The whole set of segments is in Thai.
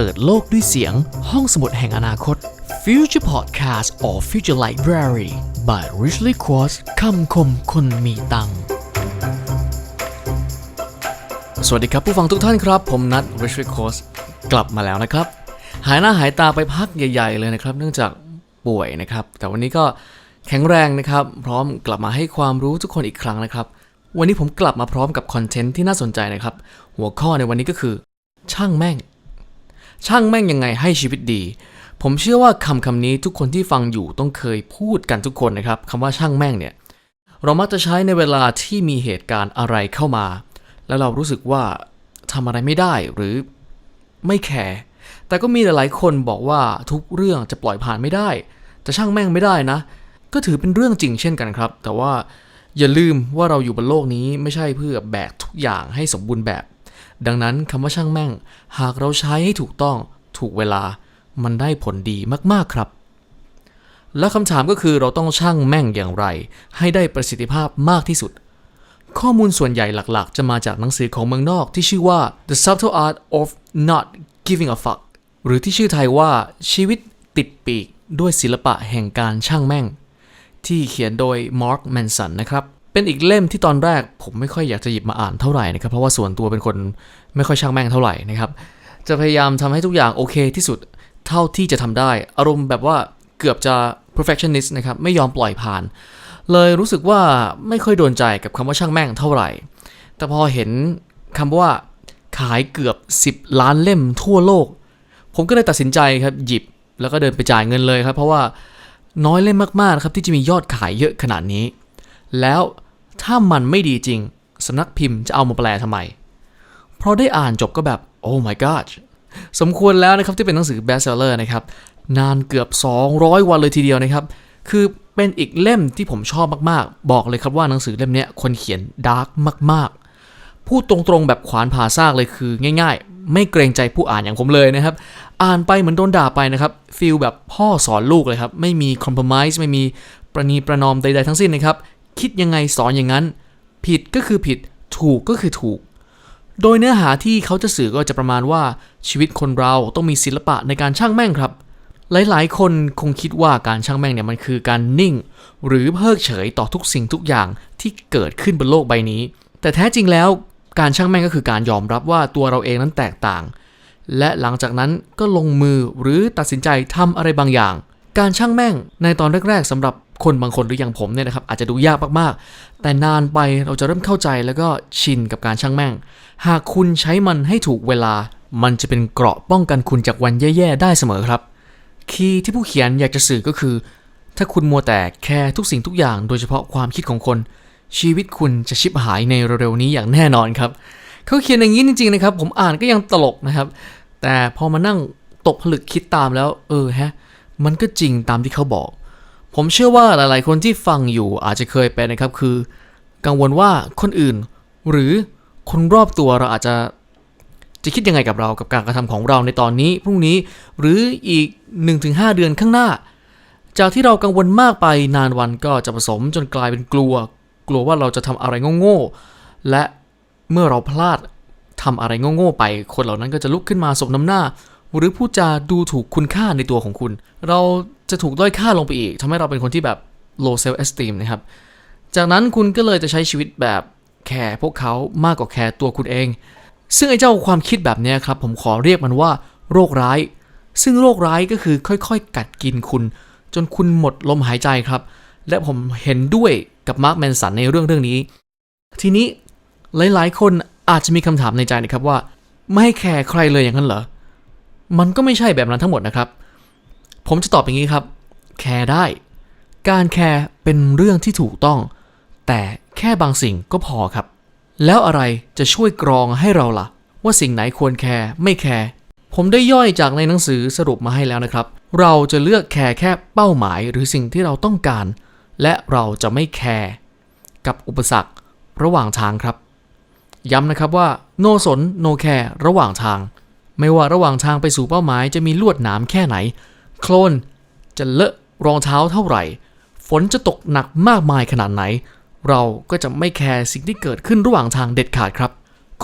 เปิดโลกด้วยเสียง ห้องสมุดแห่งอนาคต Future Podcast or Future Library by Richly Quartz คำคมคนมีตังค์สวัสดีครับผู้ฟังทุกท่านครับ ผมนัท Richly Quartz กลับมาแล้วนะครับ หายหน้าหายตาไปพักใหญ่ ๆ เลยนะครับ เนื่องจากป่วยนะครับ แต่วันนี้ก็แข็งแรงนะครับ พร้อมกลับมาให้ความรู้ทุกคนอีกครั้งนะครับ วันนี้ผมกลับมาพร้อมกับคอนเทนต์ที่น่าสนใจนะครับ หัวข้อในวันนี้ก็คือ ช่างแม่ง ช่างแม่งยังไงให้ชีวิตดี ผมเชื่อว่าคำคำนี้ทุกคนที่ฟังอยู่ต้องเคยพูดกันทุกคนนะครับคำว่าช่างแม่งเนี่ยเรามักจะใช้ในเวลาที่มีเหตุการณ์อะไรเข้ามา แล้วเรารู้สึกว่าทำอะไรไม่ได้หรือไม่แคร์แต่ก็มีหลายๆคนบอกว่าทุกเรื่องจะปล่อยผ่านไม่ได้จะช่างแม่งไม่ได้นะ ก็ถือเป็นเรื่องจริงเช่นกันครับ แต่ว่าอย่าลืมว่าเราอยู่บนโลกนี้ไม่ใช่เพื่อแบกทุกอย่างให้สมบูรณ์แบบ ดังนั้นคำว่าช่างแม่ง หากเราใช้ให้ถูกต้องถูกเวลา มันได้ผลดีมากๆครับ และคำถามก็คือเราต้องช่างแม่งอย่างไร ให้ได้ประสิทธิภาพมากที่สุด ข้อมูลส่วนใหญ่หลักๆ จะมาจากหนังสือของเมืองนอกที่ชื่อว่า The Subtle Art of Not Giving a Fuck หรือที่ชื่อไทยว่าชีวิตติดปีกด้วยศิลปะแห่งการช่างแม่ง ที่เขียนโดย Mark Manson นะครับ เป็นอีกเล่มที่ตอนแรก ผมไม่ค่อยอยากจะหยิบมาอ่านเท่าไหร่นะครับ เพราะว่าส่วนตัวเป็นคนไม่ค่อยช่างแม่งเท่าไหร่นะครับ จะพยายามทำให้ทุกอย่างโอเคที่สุดเท่าที่จะทำได้ อารมณ์แบบว่าเกือบจะ perfectionist นะครับไม่ยอมปล่อยผ่าน เลยรู้สึกว่าไม่ค่อยโดนใจกับคำว่าช่างแม่งเท่าไหร่ แต่พอเห็นคำว่าขายเกือบ 10 ล้านเล่มทั่วโลก ผมก็เลยตัดสินใจครับหยิบแล้วก็เดินไปจ่ายเงินเลยครับ เพราะว่าน้อยเล่มมากๆครับที่จะมียอดขายเยอะขนาดนี้ แล้ว ถ้ามันไม่ดีจริงสำนักพิมพ์จะเอามาแปลทำไม เพราะได้อ่านจบก็แบบ โอ้ my god สมควรแล้วนะครับที่เป็นหนังสือ bestseller นะครับ นานเกือบ 200 วันเลยทีเดียวนะครับ คือเป็นอีกเล่มที่ผมชอบมากๆ บอกเลยครับว่าหนังสือเล่มนี้คนเขียนดาร์กมากๆ พูดตรงๆแบบขวานผ่าซากเลยคือง่าย ๆ ไม่เกรงใจผู้อ่านอย่างผมเลยนะครับ อ่านไปเหมือนโดนด่าไปนะครับฟีลแบบพ่อสอนลูกเลยครับ ไม่มีคอมเพลมไ s e ไม่มีประนีประนอมใดๆทั้งสิ้นนะครับ คิดยังไงสอนอย่างนั้น ผิดก็คือผิด ถูกก็คือถูก โดยเนื้อหาที่เขาจะสื่อก็จะประมาณว่าชีวิตคนเราต้องมีศิลปะในการช่างแม่งครับ หลายๆ คนคงคิดว่าการช่างแม่งเนี่ยมันคือการนิ่ง หรือเพิกเฉยต่อทุกสิ่งทุกอย่างที่เกิดขึ้นบนโลกใบนี้ แต่แท้จริงแล้วการช่างแม่งก็คือการยอมรับว่าตัวเราเองนั้นแตกต่าง และหลังจากนั้นก็ลงมือหรือตัดสินใจทำอะไรบางอย่าง การช่างแม่งในตอนแรก ๆสำหรับ คนบางคนหรืออย่างผมเนี่ยนะครับอาจจะดูยากมากๆ แต่นานไปเราจะเริ่มเข้าใจแล้วก็ชินกับการช่างแม่ง หากคุณใช้มันให้ถูกเวลา มันจะเป็นเกราะป้องกันคุณจากวันแย่ๆได้เสมอครับ คีย์ที่ผู้เขียนอยากจะสื่อก็คือ ถ้าคุณมัวแต่แคร์ทุกสิ่งทุกอย่างโดยเฉพาะความคิดของคน ชีวิตคุณจะชิบหายในเร็วๆนี้อย่างแน่นอนครับเขาเขียนอย่างนี้จริงๆนะครับ ผมอ่านก็ยังตลกนะครับ แต่พอมานั่งตกผลึกคิดตามแล้ว เออฮะ มันก็จริงตามที่เขาบอก ผมเชื่อว่าหลายๆ คนที่ฟังอยู่อาจจะเคยเป็นนะครับคือ กังวลว่าคนอื่น หรือคนรอบตัวเราอาจจะจะคิดยังไงกับเรากับการกระทำของเราในตอนนี้พรุ่งนี้หรืออีก 1-5 เดือนข้างหน้า จากที่เรากังวลมากไปนานวันก็จะผสมจนกลายเป็นกลัว กลัวว่าเราจะทำอะไรโง่ๆและเมื่อเราพลาดทำอะไรโง่ๆไป คนเหล่านั้นก็จะลุกขึ้นมาสมน้ำหน้า หรือพูดจาดูถูกคุณค่าในตัวของคุณ เราจะถูกด้อยค่าลงไปอีกทำให้เราเป็นคนที่แบบ low self esteem นะครับ จากนั้นคุณก็เลยจะใช้ชีวิตแบบแคร์พวกเขามากกว่าแคร์ตัวคุณเอง ซึ่งไอ้เจ้าความคิดแบบนี้ครับ ผมขอเรียกมันว่า โรคร้าย ซึ่งโรคร้ายก็คือค่อยๆ กัดกินคุณ จนคุณหมดลมหายใจครับ และผมเห็นด้วยกับมาร์คแมนสันในเรื่องเรื่องนี้ ทีนี้หลายๆ คนอาจจะมีคำถามในใจนะครับว่า ไม่ให้แคร์ใครเลยอย่างนั้นเหรอ มันก็ไม่ใช่แบบนั้นทั้งหมดนะครับ ผมจะตอบอย่างนี้ครับ แคร์ได้ การแคร์เป็นเรื่องที่ถูกต้อง แต่แค่บางสิ่งก็พอครับ แล้วอะไรจะช่วยกรองให้เราล่ะ ว่าสิ่งไหนควรแคร์ไม่แคร์ ผมได้ย่อยจากในหนังสือสรุปมาให้แล้วนะครับ เราจะเลือกแคร์แค่เป้าหมายหรือสิ่งที่เราต้องการ และเราจะไม่แคร์กับอุปสรรคระหว่างทางครับ ย้ำนะครับว่า โนสนโนแคร์ระหว่างทาง ไม่ว่าระหว่างทางไปสู่เป้าหมายจะมีลวดหนามแค่ไหน โคลนจะเลอะรองเท้าเท่าไหร่ ฝนจะตกหนักมากมายขนาดไหน เราก็จะไม่แคร์สิ่งที่เกิดขึ้นระหว่างทางเด็ดขาดครับ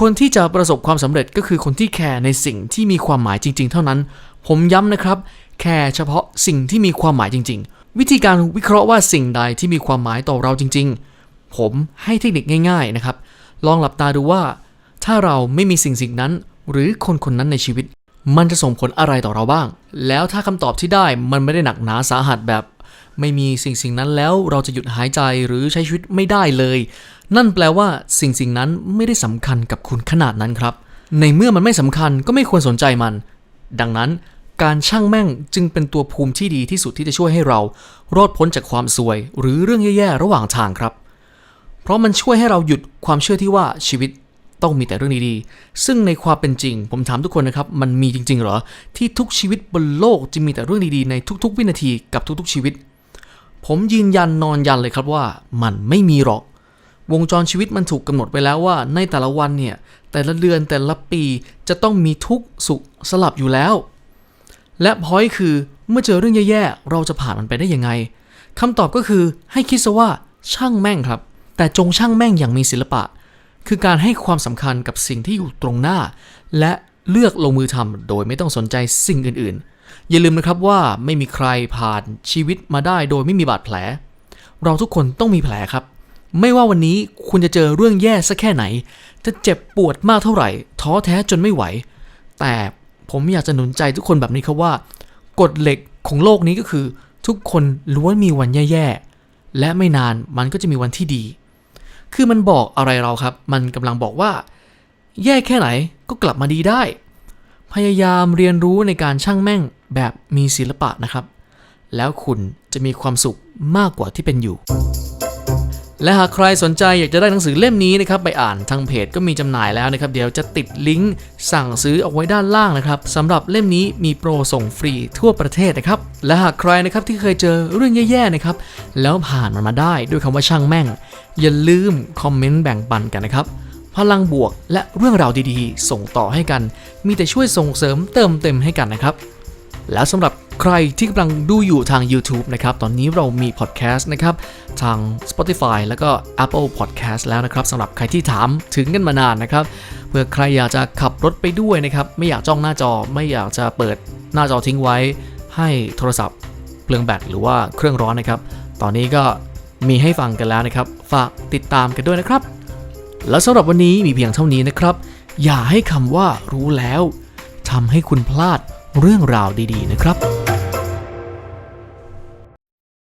คนที่จะประสบความสำเร็จก็คือคนที่แคร์ในสิ่งที่มีความหมายจริง ๆ เท่านั้น ผมย้ำนะครับ แคร์เฉพาะสิ่งที่มีความหมายจริง ๆ วิธีการวิเคราะห์ว่าสิ่งใดที่มีความหมายต่อเราจริง ๆ ผมให้เทคนิคง่าย ๆนะครับ ลองหลับตาดูว่า ถ้าเราไม่มีสิ่งสิ่งนั้น หรือคนคนนั้นในชีวิต มันจะส่งผลอะไรต่อเราบ้าง แล้วถ้าคำตอบที่ได้มันไม่ได้หนักหนาสาหัสแบบ ไม่มีสิ่งสิ่งนั้นแล้วเราจะหยุดหายใจหรือใช้ชีวิตไม่ได้เลย นั่นแปลว่าสิ่งสิ่งนั้นไม่ได้สำคัญกับคุณขนาดนั้นครับ ในเมื่อมันไม่สำคัญก็ไม่ควรสนใจมัน ดังนั้นการช่างแม่งจึงเป็นตัวภูมิที่ดีที่สุดที่จะช่วยให้เรา รอดพ้นจากความซวย หรือเรื่องแย่ๆระหว่างทางครับ เพราะมันช่วยให้เราหยุดความเชื่อที่ว่าชีวิต ต้องมีแต่เรื่องดีๆ ซึ่งในความเป็นจริง ผมถามทุกคนนะครับ มันมีจริงๆเหรอ ที่ทุกชีวิตบนโลกจะมีแต่เรื่องดีๆ ในทุก ๆ วินาทีกับทุกๆ ชีวิต ผมยืนยันนอนยันเลยครับว่ามันไม่มีหรอก วงจรชีวิตมันถูกกำหนดไว้แล้วว่า ในแต่ละวันเนี่ย แต่ละเดือนแต่ละปีจะต้องมีทุกสุขสลับอยู่แล้ว และพอยคือเมื่อเจอเรื่องแย่ๆ เราจะผ่านมันไปได้ยังไงคำตอบก็คือให้คิดซะว่าช่างแม่งครับ แต่จงช่างแม่งอย่างมีศิลปะ คือการให้ความสำคัญกับสิ่งที่อยู่ตรงหน้า และเลือกลงมือทำโดยไม่ต้องสนใจสิ่งอื่นๆ อย่าลืมนะครับว่าไม่มีใครผ่านชีวิตมาได้โดยไม่มีบาดแผล เราทุกคนต้องมีแผลครับ ไม่ว่าวันนี้คุณจะเจอเรื่องแย่สักแค่ไหน จะเจ็บปวดมากเท่าไหร่ ท้อแท้จนไม่ไหว แต่ผมอยากจะหนุนใจทุกคนแบบนี้ครับว่ากฎเหล็กของโลกนี้ก็คือ ทุกคนล้วนมีวันแย่ๆและไม่นานมันก็จะมีวันที่ดี คือมันบอกอะไรเราครับ มันกำลังบอกว่า แย่แค่ไหนก็กลับมาดีได้ พยายามเรียนรู้ในการช่างแม่งแบบมีศิลปะนะครับ แล้วคุณจะมีความสุขมากกว่าที่เป็นอยู่ และหากใครสนใจอยากจะได้หนังสือเล่มนี้นะครับไปอ่านทางเพจก็มีจำหน่ายแล้วนะครับ เดี๋ยวจะติดลิงก์สั่งซื้อเอาไว้ด้านล่างนะครับสำหรับเล่มนี้มีโปรส่งฟรีทั่วประเทศนะครับ และหากใครนะครับที่เคยเจอเรื่องแย่ๆนะครับแล้วผ่านมันมาได้ด้วยคำว่าช่างแม่ง อย่าลืมคอมเมนต์แบ่งปันกันนะครับพลังบวกและเรื่องราวดีๆ ส่งต่อให้กัน มีแต่ช่วยส่งเสริมเติมเต็มให้กันนะครับ แล้วสำหรับใครที่กำลังดูอยู่ทาง YouTube นะครับ ตอนนี้เรามีพอดแคสต์นะครับ ทาง Spotify แล้วก็ Apple Podcast แล้วนะครับสำหรับใครที่ถามถึงกันมานานนะครับ เพื่อใครอยากจะขับรถไปด้วยนะครับ ไม่อยากจ้องหน้าจอ ไม่อยากจะเปิดหน้าจอทิ้งไว้ ให้โทรศัพท์เปลืองแบตหรือว่าเครื่องร้อนนะครับ ตอนนี้ก็มีให้ฟังกันแล้วนะครับ ฝากติดตามกันด้วยนะครับ แล้วสำหรับวันนี้มีเพียงเท่านี้นะครับ อย่าให้คำว่ารู้แล้วทำให้คุณพลาดเรื่องราวดี ๆ นะครับ